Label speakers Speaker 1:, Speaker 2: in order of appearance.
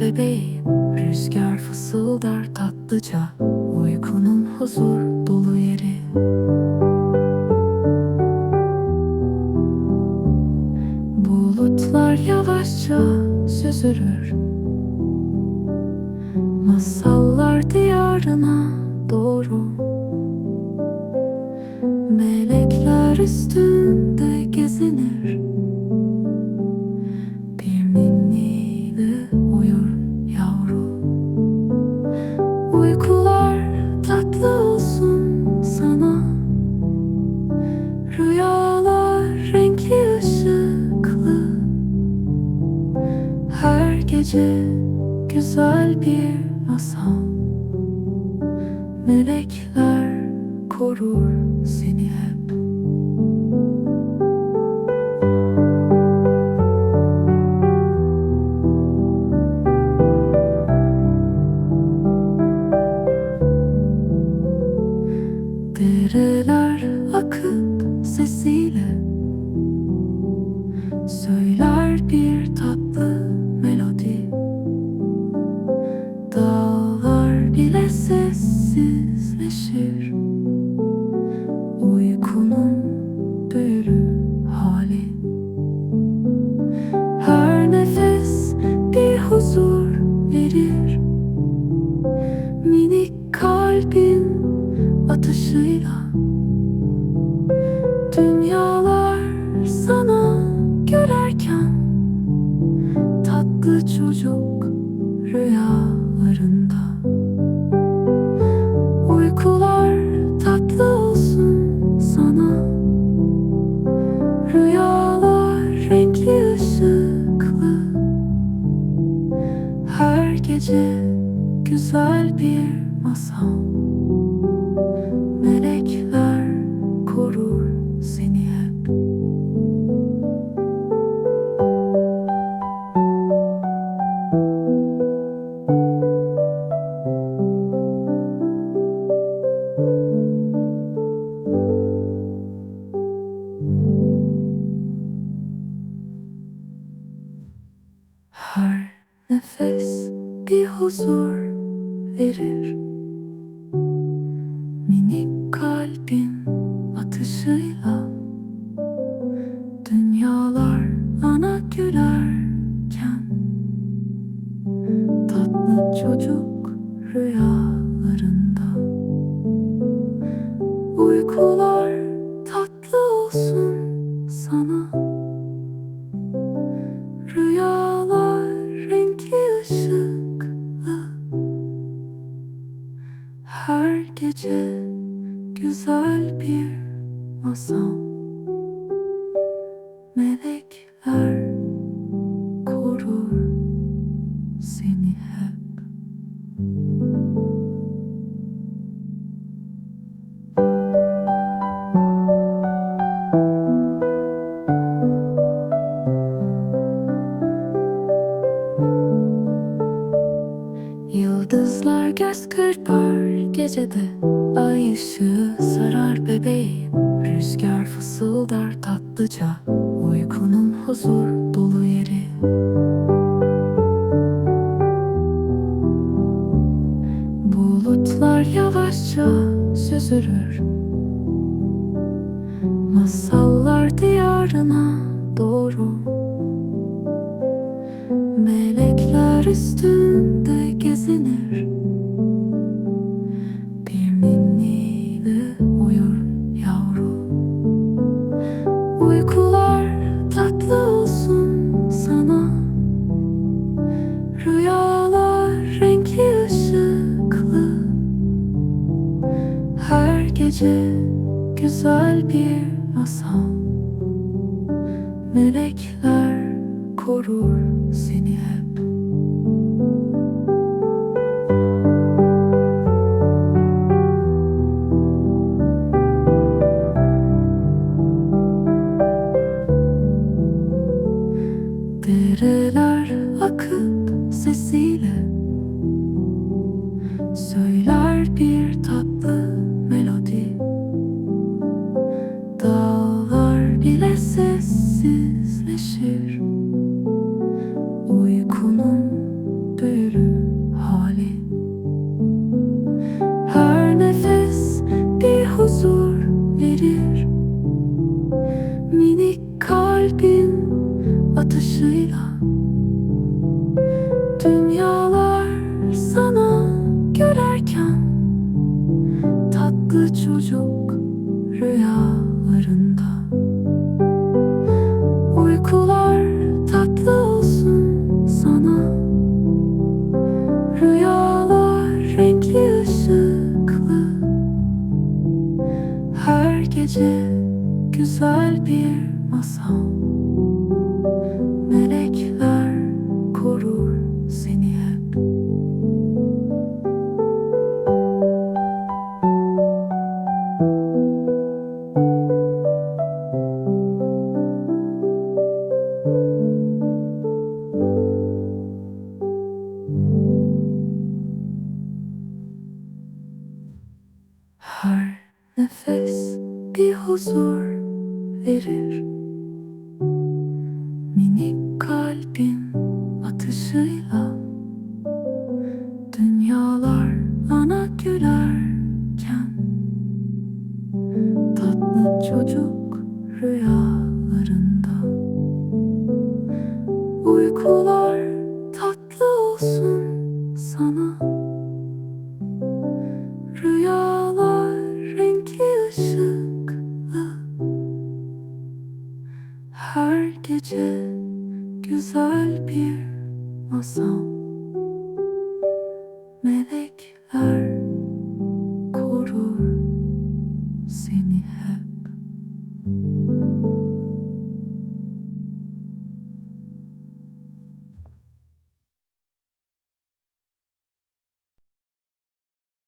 Speaker 1: bebeğim. Rüzgar fısıldar tatlıca. Uykunun huzur dolu yeri. Bulutlar yavaşça süzülür. Masallar diyarına doğru. Melekler üstünde gezinir gece güzel bir masal. Melekler korur seni hep. Dereler akıp atışıyla Dünyalar sana gülerken Tatlı çocuk rüyalarında. Uykular tatlı olsun sana. Rüyalar renkli ışıklı. Her gece güzel bir masal Melekler korur seni hep. Her nefes bir huzur verir atışıyla Dünyalar ana gülerken Tatlı çocuk rüyalarında. Uykular tatlı olsun sana. Rüyalar renkli ışıklı. Her gece masal Melekler korur seni hep. Yıldızlar göz kırpar gecede Ay ışığı sarar bebeğim Masallar diyarına doğru. Melekler üstünde gezinir. Bir ninniyle uyur yavru. Uykular tatlı olsun sana. Rüyalar renkli ışıklı. Her gece güzel bir masal Melekler korur seni hep. Dereler akıp sesiyle Söyler bir tatlı büyülü hali. Her nefes bir huzur verir. Minik kalbin atışıyla Dünya verir. Minik kalbin atışıyla Dünyalar ana gülerken Tatlı çocuk rüyalarında Uykular güzel bir masal.